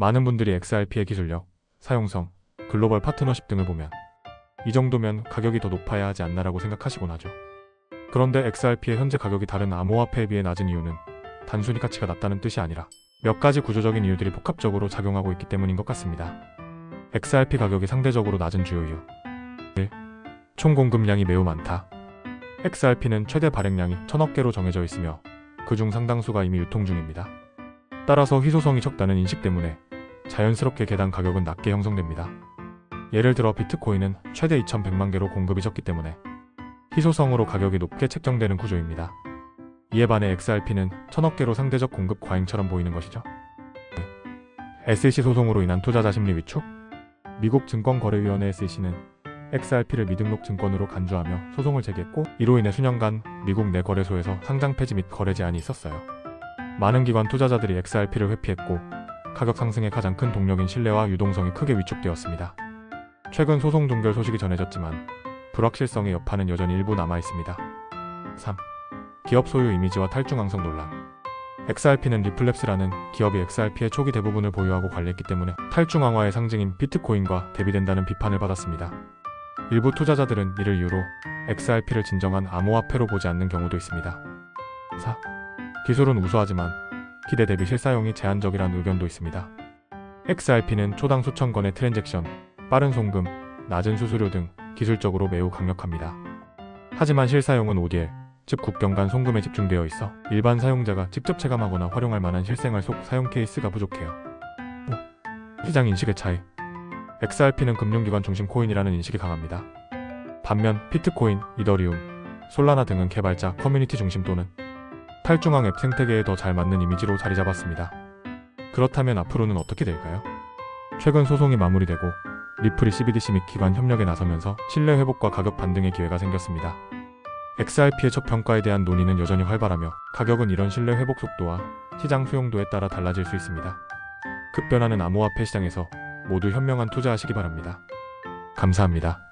많은 분들이 XRP의 기술력, 사용성, 글로벌 파트너십 등을 보면 이 정도면 가격이 더 높아야 하지 않나라고 생각하시곤 하죠. 그런데 XRP의 현재 가격이 다른 암호화폐에 비해 낮은 이유는 단순히 가치가 낮다는 뜻이 아니라 몇 가지 구조적인 이유들이 복합적으로 작용하고 있기 때문인 것 같습니다. XRP 가격이 상대적으로 낮은 주요 이유 1. 총 공급량이 매우 많다. XRP는 최대 발행량이 천억 개로 정해져 있으며 그중 상당수가 이미 유통 중입니다. 따라서 희소성이 적다는 인식 때문에 자연스럽게 개당 가격은 낮게 형성됩니다. 예를 들어 비트코인은 최대 2100만 개로 공급이 적기 때문에 희소성으로 가격이 높게 책정되는 구조입니다. 이에 반해 XRP는 천억 개로 상대적 공급 과잉처럼 보이는 것이죠. SEC 소송으로 인한 투자자 심리 위축 미국 증권거래위원회 SEC는 XRP를 미등록 증권으로 간주하며 소송을 제기했고 이로 인해 수년간 미국 내 거래소에서 상장 폐지 및 거래 제한이 있었어요. 많은 기관 투자자들이 XRP를 회피했고 가격 상승의 가장 큰 동력인 신뢰와 유동성이 크게 위축되었습니다. 최근 소송 종결 소식이 전해졌지만 불확실성의 여파는 여전히 일부 남아 있습니다. 3. 기업 소유 이미지와 탈중앙성 논란. XRP는 리플랩스라는 기업이 XRP의 초기 대부분을 보유하고 관리했기 때문에 탈중앙화의 상징인 비트코인과 대비된다는 비판을 받았습니다. 일부 투자자들은 이를 이유로 XRP를 진정한 암호화폐로 보지 않는 경우도 있습니다. 4. 기술은 우수하지만 기대 대비 실사용이 제한적이라는 의견도 있습니다. XRP는 초당 수천 건의 트랜잭션, 빠른 송금, 낮은 수수료 등 기술적으로 매우 강력합니다. 하지만 실사용은 ODL, 즉 국경 간 송금에 집중되어 있어 일반 사용자가 직접 체감하거나 활용할 만한 실생활 속 사용 케이스가 부족해요. 5. 시장 인식의 차이 XRP는 금융기관 중심 코인이라는 인식이 강합니다. 반면 비트코인, 이더리움, 솔라나 등은 개발자, 커뮤니티 중심 또는 탈중앙 앱 생태계에 더 잘 맞는 이미지로 자리 잡았습니다. 그렇다면 앞으로는 어떻게 될까요? 최근 소송이 마무리되고 리플이 CBDC 및 기관 협력에 나서면서 신뢰 회복과 가격 반등의 기회가 생겼습니다. XRP의 첫 평가에 대한 논의는 여전히 활발하며 가격은 이런 신뢰 회복 속도와 시장 수용도에 따라 달라질 수 있습니다. 급변하는 암호화폐 시장에서 모두 현명한 투자하시기 바랍니다. 감사합니다.